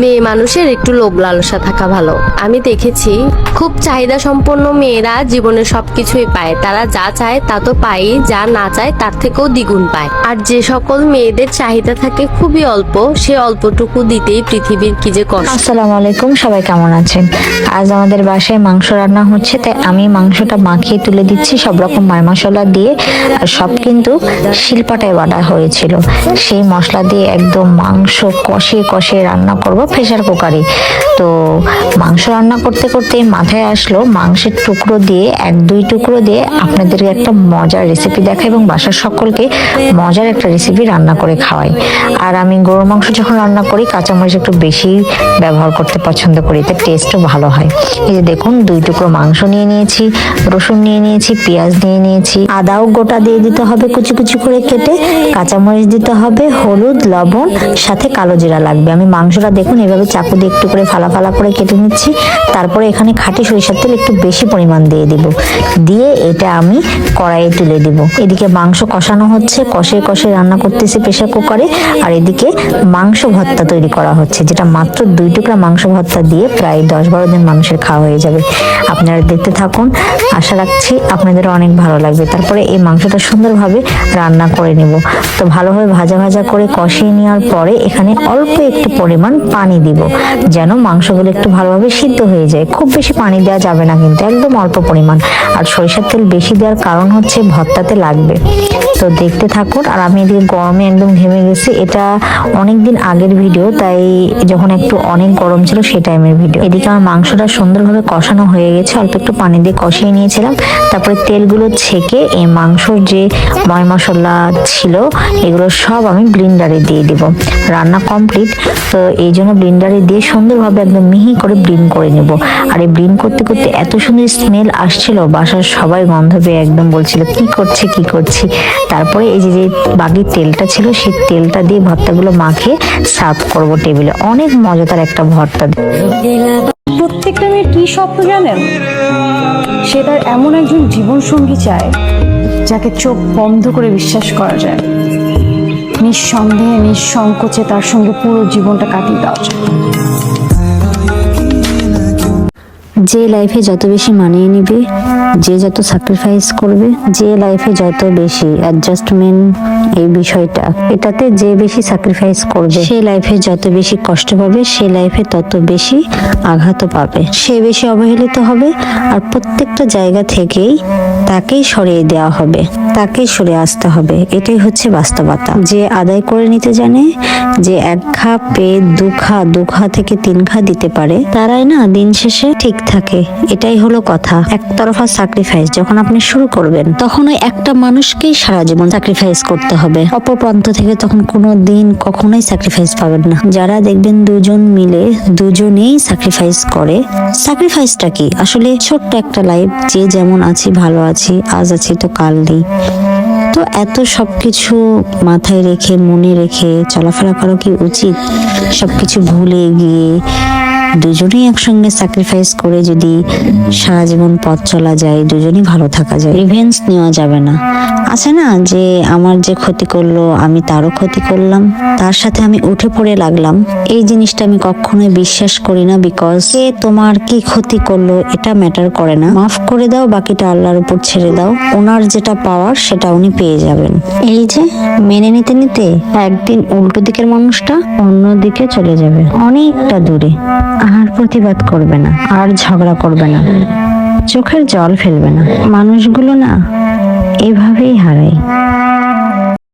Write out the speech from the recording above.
মেয়ে মানুষের একটু লোভ লালসা থাকা ভালো। আমি দেখেছি, খুব চাহিদা সম্পন্ন মেয়েরা জীবনে সবকিছুই পায়। তারা যা চায় তা তো পায় যা না চায় তার থেকেও দ্বিগুণ পায়। আর যে সকল মেয়েদের চাহিদা থাকে খুবই অল্প, সে অল্পটুকু দিতেই পৃথিবীর কি যে কষ্ট। আসসালামু আলাইকুম, সবাই কেমন আছেন? আজ আমাদের বাসায় মাংস রান্না হচ্ছে, তাই আমি মাংসটা মাখিয়ে তুলে দিচ্ছি, সব রকম মায় মশলা দিয়ে। আর সব কিন্তু শিলপাটায় বাটা হয়েছিল। সেই মশলা দিয়ে একদম মাংস কষে কষে রান্না করব। প্রেশার কুকারে। তো মাংস রান্না করতে করতে মাথায় আসলো মাংসের টুকরো দিয়ে, এক দুই টুকরো দিয়ে আপনাদেরকে একটা মজার রেসিপি দেখা এবং বাসার সকলকে মজার একটা রেসিপি রান্না করে খাওয়াই। আর আমি গরুর মাংস যখন রান্না করি, কাঁচামরিচ একটু বেশি ব্যবহার করতে পছন্দ করি, এতে টেস্টও ভালো হয়। এই যে দেখুন, দুই টুকরো মাংস নিয়ে নিয়েছি, রসুন নিয়ে নিয়েছি, পেঁয়াজ নিয়ে নিয়েছি। আদাও গোটা দিয়ে দিতে হবে কুচি কুচি করে কেটে, কাঁচামরিচ দিতে হবে, হলুদ, লবণ, সাথে কালো জিরা লাগবে। আমি মাংসটা দেখুন এভাবে চাকু দিয়ে একটু করে ফালা ফালা করে কেটে নিচ্ছি। তারপরে এখানে খাঁটি সরিষার তেল একটু বেশি পরিমাণ দিয়ে দিব। দিয়ে এটা আমি কড়াইয়ে তুলে দিব। এদিকে মাংস কষানো হচ্ছে, কষে কষে রান্না করতেছি প্রেশার কুকারে। আর এদিকে মাংস ভর্তা তৈরি করা হচ্ছে, যেটা মাত্র দুই টুকরা মাংস ভর্তা দিয়ে প্রায় দশ বারো দিন মানুষের খাওয়া হয়ে যাবে। আপনারা দেখতে থাকুন। আশা রাখছি আপনাদের অনেক ভালো লাগবে। তারপরে এই মাংসটা সুন্দরভাবে রান্না করে নেব। তো ভালোভাবে ভাজা ভাজা করে কষিয়ে নেওয়ার পরে এখানে অল্প একটু পরিমাণ পানি দিব। যেন মাংসগুলো একটু ভালোভাবে সিদ্ধ হয়ে যায়। খুব বেশি পানি দেওয়া যাবে না কিন্তু, একদম অল্প পরিমাণ। আর সরিষার তেল বেশি দেওয়ার কারণ হচ্ছে ভর্তাতে লাগবে। তো দেখতে থাকুন, আর আমি এদিকে গরমে একদম ঘেমে গেছি। এটা অনেক দিন আগের ভিডিও, তাই যখন একটু অনেক গরম ছিল সেই টাইমের ভিডিও। এদিকে আমার মাংসটা সুন্দরভাবে কষানো হয়ে গেছে। অল্প একটু পানি দিয়ে কষিয়ে নিয়েছিলাম। তারপরে তেলগুলো ছেঁকে এই মাংসর যে ময় মশলা ছিল, এগুলো সব আমি ব্লিন্ডারে দিয়ে দিব। রান্না কমপ্লিট তো এই জন্য ব্লিন্ডারে দিয়ে সুন্দরভাবে একদম মিহি করে ব্লিন করে নেব। আর এই ব্লিন করতে করতে এত সুন্দর স্মেল আসছিল, বাসার সবাই গন্ধ পেয়ে একদম বলছিল, কি করছে, কি করছি? তারপরে এই যে যে তেলটা ছিল, সেই তেলটা দিয়ে ভর্তাগুলো মাখিয়ে সার্ভ করব টেবিলে। অনেক মজাদার একটা ভর্তা। প্রত্যেকটা মেয়ের কি স্বপ্ন জানেন? সে তার এমন একজন জীবন সঙ্গী চায়, যাকে চোখ বন্ধ করে বিশ্বাস করা যায়। নিঃসন্দেহে, নিঃসংকোচে তার সঙ্গে পুরো জীবনটা কাটিয়ে দেওয়া যায়। যে লাইফে যত বেশি মানিয়ে নিবে, যে যত স্যাক্রিফাইস করবে, যে লাইফে যত বেশি অ্যাডজাস্টমেন্ট এই বিষয়টা, এটাতে যে বেশি স্যাক্রিফাইস করবে, সে লাইফে যত বেশি কষ্ট পাবে, সে লাইফে তত বেশি আঘাতও পাবে। সে বেশি অবহেলিত হবে, আর প্রত্যেকটা জায়গা থেকেই তাকেই সরিয়ে দেওয়া হবে, তাকেই সরে আসতে হবে, এটাই হচ্ছে বাস্তবতা। যে আদায় করে নিতে জানে, যে এক খা পেয়ে দু খা দু খা থেকে তিন খা দিতে পারে, তারাই না দিন শেষে ঠিক থাকে, এটাই হলো কথা। একতরফা স্যাক্রিফাইস যখন আপনি শুরু করবেন, তখন ওই একটা মানুষকেই সারা জীবন স্যাক্রিফাইস করতে হবে। অপর প্রান্ত থেকে তখন কোনো দিন কখনোই স্যাক্রিফাইস পাবেন না। যারা দেখবেন দুজন মিলে দুজনেই স্যাক্রিফাইস করে স্যাক্রিফাইসটা কি? আসলে ছোট্ট একটা লাইফ যে যেমন আছি, ভালো আছি। আজ আছি তো কাল নেই। তো এত সবকিছু মাথায় রেখে, মনে রেখে চলাফেরা করা কি উচিত? সবকিছু ভুলে গিয়ে দুজনেই একসঙ্গে স্যাক্রিফাইস করে যদি সারা জীবন পথ চলা যায়, দুজনেই ভালো থাকা যায় রিভেন্স নেওয়া যাবে না। আছে না যে আমার যে ক্ষতি করল, আমি তারও ক্ষতি করলাম, তার সাথে আমি উঠে পড়ে লাগলাম। এই জিনিসটা আমি কখনোই বিশ্বাস করি না বিকজ সে তোমার কি ক্ষতি করল, এটা ম্যাটার করে না। মাফ করে দাও, বাকিটা আল্লাহর উপর ছেড়ে দাও। ওনার যেটা পাওয়ার, সেটা উনি পেয়ে যাবেন। এই যে, মেনে নিতে নিতে একদিন উল্টো দিকের মানুষটা অন্য দিকে চলে যাবে, অনেকটা দূরে। আর প্রতিবাদ করবে না, আর ঝগড়া করবে না। চোখের জল ফেলবে না। মানুষগুলো না এভাবেই হারায়।